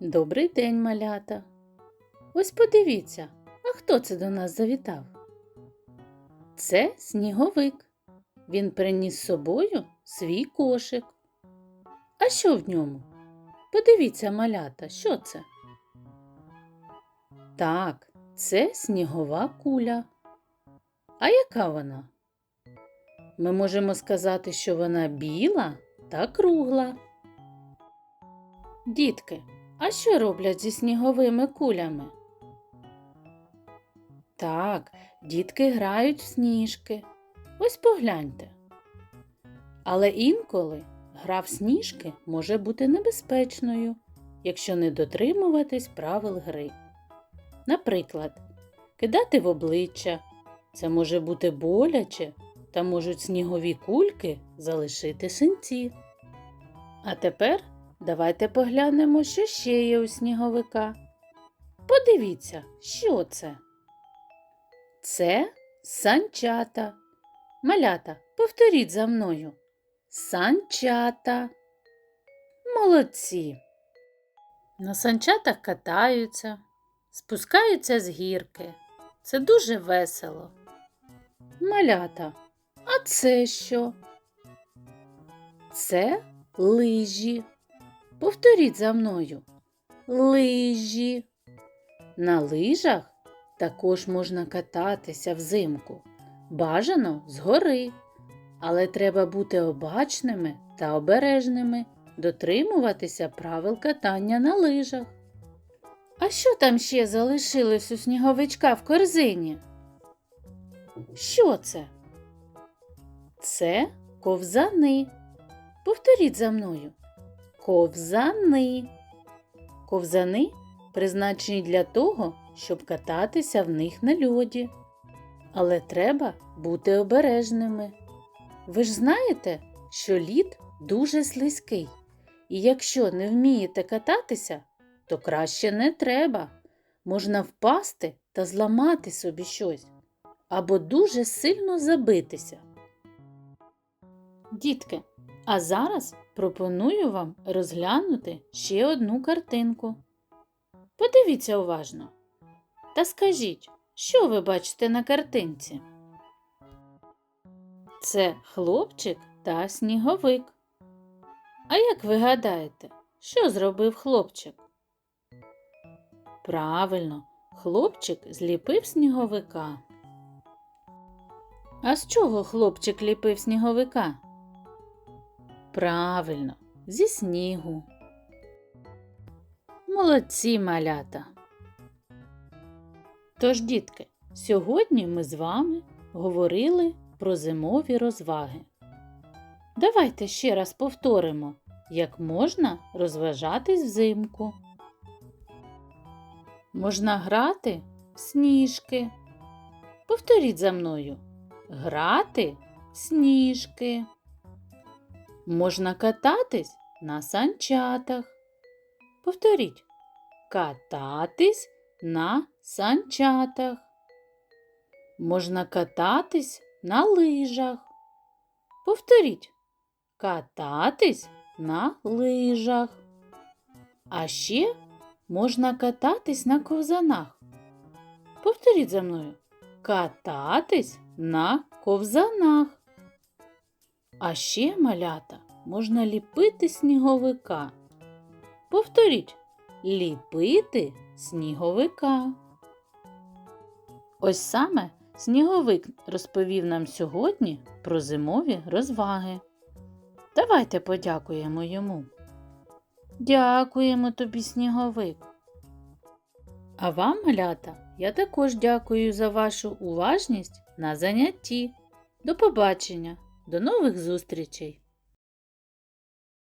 Добрий день, малята. Ось подивіться, а хто це до нас завітав? Це сніговик. Він приніс з собою свій кошик. А що в ньому? Подивіться, малята, що це? Так, це снігова куля. А яка вона? Ми можемо сказати, що вона біла та кругла. Дітки, а що роблять зі сніговими кулями? Так, дітки грають в сніжки. Ось погляньте. Але інколи гра в сніжки може бути небезпечною, якщо не дотримуватись правил гри. Наприклад, кидати в обличчя це може бути боляче та можуть снігові кульки залишити синці. А тепер давайте поглянемо, що ще є у сніговика. Подивіться, що це? Це санчата. Малята, повторіть за мною. Санчата. Молодці. На санчатах катаються, спускаються з гірки. Це дуже весело. Малята, а це що? Це лижі. Повторіть за мною. Лижі. На лижах також можна кататися взимку. Бажано згори. Але треба бути обачними та обережними, дотримуватися правил катання на лижах. А що там ще залишилось у сніговичка в корзині? Що це? Це ковзани. Повторіть за мною. Ковзани. Ковзани призначені для того, щоб кататися в них на льоді. Але треба бути обережними. Ви ж знаєте, що лід дуже слизький, і якщо не вмієте кататися, то краще не треба. Можна впасти та зламати собі щось або дуже сильно забитися. Дітки, а зараз пропоную вам розглянути ще одну картинку. Подивіться уважно та скажіть, що ви бачите на картинці? Це хлопчик та сніговик. А як ви гадаєте, що зробив хлопчик? Правильно, хлопчик зліпив сніговика. А з чого хлопчик ліпив сніговика? Правильно, зі снігу. Молодці малята. Тож, дітки, сьогодні ми з вами говорили про зимові розваги. Давайте ще раз повторимо, як можна розважатись взимку. Можна грати в сніжки. Повторіть за мною. Грати в сніжки. Можна кататись на санчатах. Повторіть. Кататись на санчатах. Можна кататись на лижах. Повторіть. Кататись на лижах. А ще можна кататись на ковзанах. Повторіть за мною. Кататись на ковзанах. А ще малята можна ліпити сніговика. Повторіть ліпити сніговика. Ось саме сніговик розповів нам сьогодні про зимові розваги. Давайте подякуємо йому. Дякуємо тобі, сніговик. А вам, малята, я також дякую за вашу уважність на занятті. До побачення, до нових зустрічей!